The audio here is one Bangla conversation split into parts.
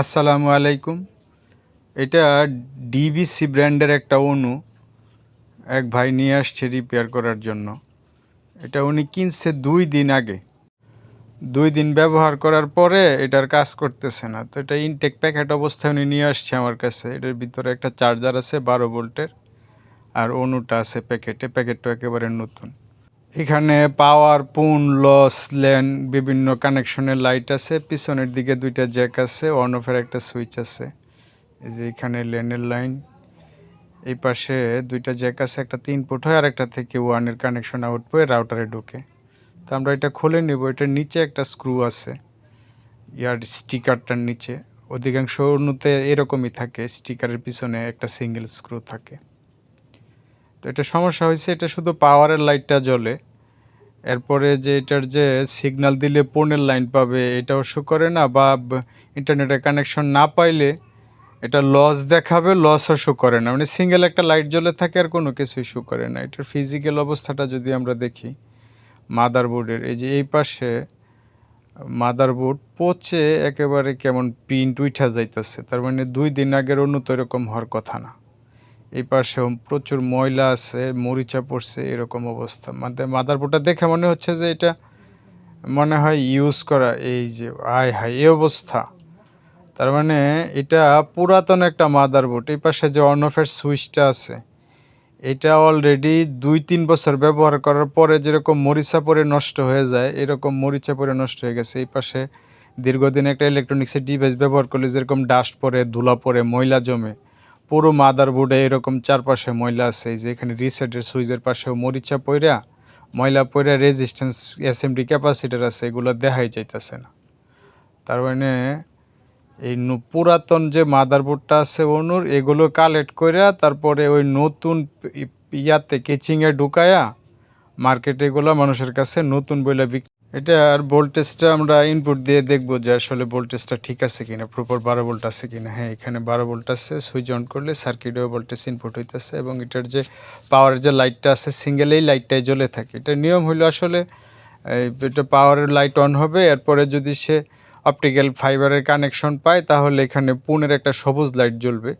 আসসালামু আলাইকুম। এটা ডিবিসি ব্র্যান্ডের একটা অনু এক ভাই নিয়ে আসছে রিপেয়ার করার জন্য। এটা উনি কিনছে দুই দিন আগে। দুই দিন ব্যবহার করার পরে এটার কাজ করতেছে না। তো এটা ইনটেক প্যাকেট অবস্থায় উনি নিয়ে আসছে আমার কাছে। এটার ভিতরে একটা চার্জার আছে বারো ভোল্টের, আর অনুটা আছে প্যাকেটে প্যাকেটটা একেবারে নতুন। এখানে পাওয়ার পুন লস ল্যান বিভিন্ন কানেকশনের লাইট আছে। পিছনের দিকে দুইটা জ্যাক আছে অন অফের একটা সুইচ আছে। এই যে এখানে ল্যানের লাইন এই পাশে দুইটা জ্যাক আছে, একটা তিন ফুট হয় আর একটা থেকে ওয়ানের কানেকশন আউট হয়ে রাউটারে ঢুকে। তো আমরা এটা খুলে নিব, এটার নিচে একটা স্ক্রু আছে। ইয়ার স্টিকারটার নিচে। অধিকাংশ অন্যতে এরকমই থাকে স্টিকারের পিছনে একটা সিঙ্গেল স্ক্রু থাকে। তো এটা সমস্যা হয়েছে, এটা শুধু পাওয়ারের লাইটটা জ্বলে। এরপরে যে এটার যে সিগন্যাল দিলে পনেরো লাইন পাবে, এটাও শো করে না বা ইন্টারনেটের কানেকশন না পাইলে এটা লস দেখাবে লসও শো করে না। মানে সিঙ্গেল একটা লাইট জ্বলে থাকে আর কোনো কিছুই শো করে না। এটার ফিজিক্যাল অবস্থাটা যদি আমরা দেখি মাদারবোর্ডের এই যে এই পাশে মাদারবোর্ড পচে একেবারে কেমন প্রিন্ট উঠা যাইতেছে। তার মানে দুই দিন আগের অন্য তো এরকম হওয়ার কথা না। এই পাশে প্রচুর ময়লা আছে, মরিচা পড়ছে, এরকম অবস্থা। মানে মাদারবোর্ডটা দেখে মনে হচ্ছে যে এটা মনে হয় ইউজ করা এই যে আয় হাই এই অবস্থা। তার মানে এটা পুরাতন একটা মাদারবোর্ড। এই পাশে যে অন অফের সুইচটা আছে, এটা অলরেডি দুই, তিন বছর ব্যবহার করার পরে যেরকম মরিচা পরে নষ্ট হয়ে যায়, এরকম মরিচা পরে নষ্ট হয়ে গেছে। এই পাশে দীর্ঘদিন একটা ইলেকট্রনিক্সের ডিভাইস ব্যবহার করলে যেরকম ডাস্ট পরে, ধুলা পরে, ময়লা জমে পুরো মাদারবোর্ডে এরকম চারপাশে ময়লা আছে যে এখানে রিসেটের সুইচের পাশেও মরিচা পইরা, ময়লা পইরা রেজিস্ট্যান্স এসএমডি ক্যাপাসিটার আছে, এগুলো দেখাই যাইতেছে না। তার মানে এই পুরাতন যে মাদারবোর্ডটা আছে অনুর, এগুলো কালেক্ট কইরা তারপরে ওই নতুন ইয়াতে কেচিংয়ে ঢুকায়া মার্কেটে এগুলো মানুষের কাছে নতুন বইলা বিক এটা আর ভোল্টেজটা আমরা ইনপুট দিয়ে দেখব যে আসলে ভোল্টেজটা ঠিক আছে কিনা প্রপার বারো ভোল্ট আছে কিনা। হ্যাঁ এখানে বারো ভোল্ট আছে সুইচ অন করলে সার্কিটেও ভোল্টেজ ইনপুট হইতেছে এবং এটার যে পাওয়ারের যে লাইটটা আছে সিঙ্গেলেই লাইটটাই জ্বলে থাকে। এটা নিয়ম হলো আসলে এটা পাওয়ারের লাইট অন হবে, এরপরে যদি সে অপটিক্যাল ফাইবারের কানেকশন পায়, তাহলে এখানে পুনের একটা সবুজ লাইট জ্বলবে।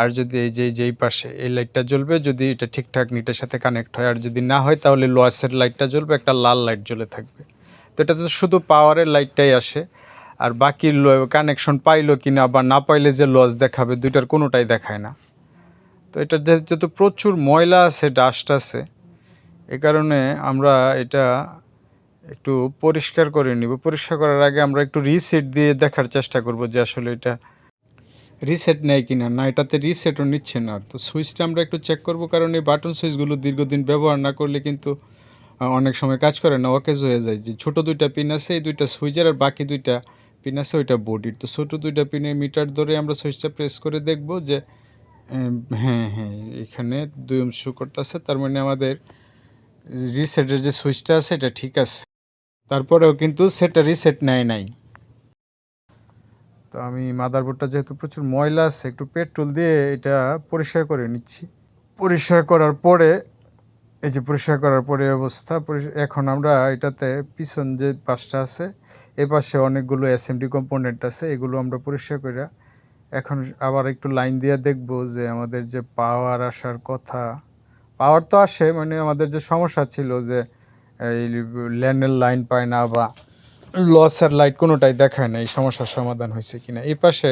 আর যদি এই যে, যেই পাশে এই লাইটটা জ্বলবে, যদি এটা ঠিকঠাক নিটের সাথে কানেক্ট হয়, আর যদি না হয়, তাহলে লোয়াসের লাইটটা জ্বলবে, একটা লাল লাইট জ্বলে থাকবে। তো এটাতে শুধু পাওয়ারের লাইটটাই আসে। আর বাকি কানেকশন পাইলো কি না বা না পাইলে যে লস দেখাবে, দুইটার কোনোটাই দেখায় না। তো এটা যেহেতু প্রচুর ময়লা আছে ডাস্ট আছে, এ কারণে আমরা এটা একটু পরিষ্কার করে নিব। পরিষ্কার করার আগে আমরা একটু রিসেট দিয়ে দেখার চেষ্টা করব যে আসলে এটা রিসেট নেয় কি না না এটাতে রিসেটও নিচ্ছে না। তো সুইচটা আমরা একটু চেক করব, কারণ এই বাটন সুইচগুলো দীর্ঘদিন ব্যবহার না করলে কিন্তু অনেক সময় কাজ করে না অকেজ হয়ে যায় যে ছোটো দুইটা পিন আছে, এই দুইটা সুইচের আর বাকি দুইটা পিন আছে, ওইটা বডির তো ছোটো দুইটা পিনের মিটার ধরে আমরা সুইচটা প্রেস করে দেখব যে হ্যাঁ হ্যাঁ এখানে দুই অংশ করতেছে, তার মানে আমাদের রিসেটের যে সুইচটা আছে, এটা ঠিক আছে। তারপরেও কিন্তু সেটা রিসেট নেয় নাই। তো আমি মাদারবোর্ডটা যেহেতু প্রচুর ময়লা আছে, একটু পেট্রোল দিয়ে এটা পরিষ্কার করে নিচ্ছি। পরিষ্কার করার পরে এই যে পরিষ্কার করার পরে অবস্থা এখন আমরা এটাতে পিছন যে পাশটা আছে, এ পাশে অনেকগুলো এসএমডি কম্পোনেন্ট আছে, এগুলো আমরা পরিষ্কার করে এখন আবার একটু লাইন দিয়ে দেখব যে আমাদের যে পাওয়ার আসার কথা। পাওয়ার তো আসে মানে আমাদের যে সমস্যা ছিল যে এই ল্যান্ডের লাইন পায় না বা লসের লাইট কোনোটাই দেখায় না, এই সমস্যার সমাধান হয়েছে কিনা। এই পাশে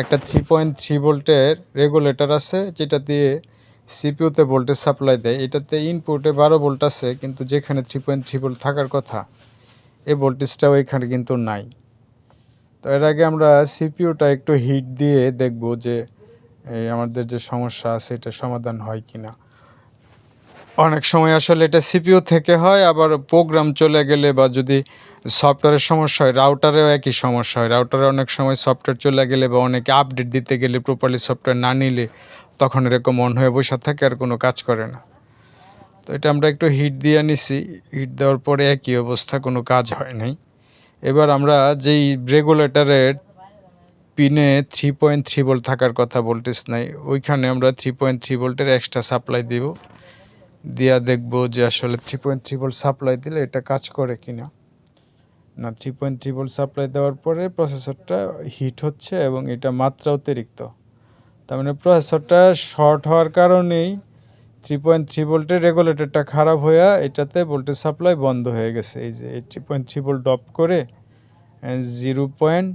একটা থ্রি পয়েন্ট থ্রি ভোল্টের রেগুলেটর আছে, যেটা দিয়ে সিপিউতে ভোল্টেজ সাপ্লাই দেয়, এটাতে ইনপুটে বারো ভোল্ট আছে, কিন্তু যেখানে থ্রি পয়েন্ট থ্রি ভোল্ট থাকার কথা এই ভোল্টেজটাও এখানে কিন্তু নাই। তো এর আগে আমরা সিপিউটা একটু হিট দিয়ে দেখব যে আমাদের যে সমস্যা আছে, এটা সমাধান হয় কি না অনেক সময় আসলে এটা সিপিইউ থেকে হয়, আবার প্রোগ্রাম চলে গেলে বা যদি সফটওয়্যারের সমস্যা হয় রাউটারেও একই সমস্যা হয়। রাউটারে অনেক সময় সফটওয়্যার চলে গেলে বা অনেকে আপডেট দিতে গেলে প্রপারলি সফটওয়্যার না নিলে তখন এরকম অন হয়ে বসে থাকে, আর কোনো কাজ করে না। তো এটা আমরা একটু হিট দিয়ে নিছি। হিট দেওয়ার পরে একই অবস্থা, কোনো কাজ হয় নাই। এবার আমরা যেই রেগুলেটারের পিনে থ্রি পয়েন্ট থ্রি ভোল্ট থাকার কথা ভোল্টেজ নাই, ওইখানে আমরা থ্রি পয়েন্ট থ্রি ভোল্টের এক্সট্রা সাপ্লাই দিব। দিয়া দেখব যে আসলে three point three volt supply দিলে এটা কাজ করে কিনা। না three point three volt supply দেওয়ার পরে প্রসেসরটা হিট হচ্ছে এবং এটা মাত্রা অতিরিক্ত। তার মানে প্রসেসরটা শর্ট হওয়ার কারণেই থ্রি পয়েন্ট থ্রি ভোল্টের রেগুলেটরটা খারাপ হয়ে এটাতে ভোল্টেজ সাপ্লাই বন্ধ হয়ে গেছে। এই যে three point three volt drop করে zero point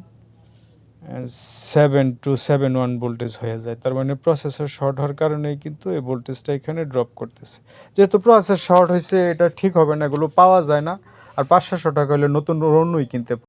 seven two seven one voltage হয়ে যায়। তার মানে প্রসেসর শর্ট হওয়ার কারণেই কিন্তু এই ভোল্টেজটা এখানে ড্রপ করতেছে। যেহেতু প্রসেসর শর্ট হয়েছে এটা ঠিক হবে না, এগুলো পাওয়া যায় না। আর পাঁচশো টাকা হলে নতুন রন্যই কিনতে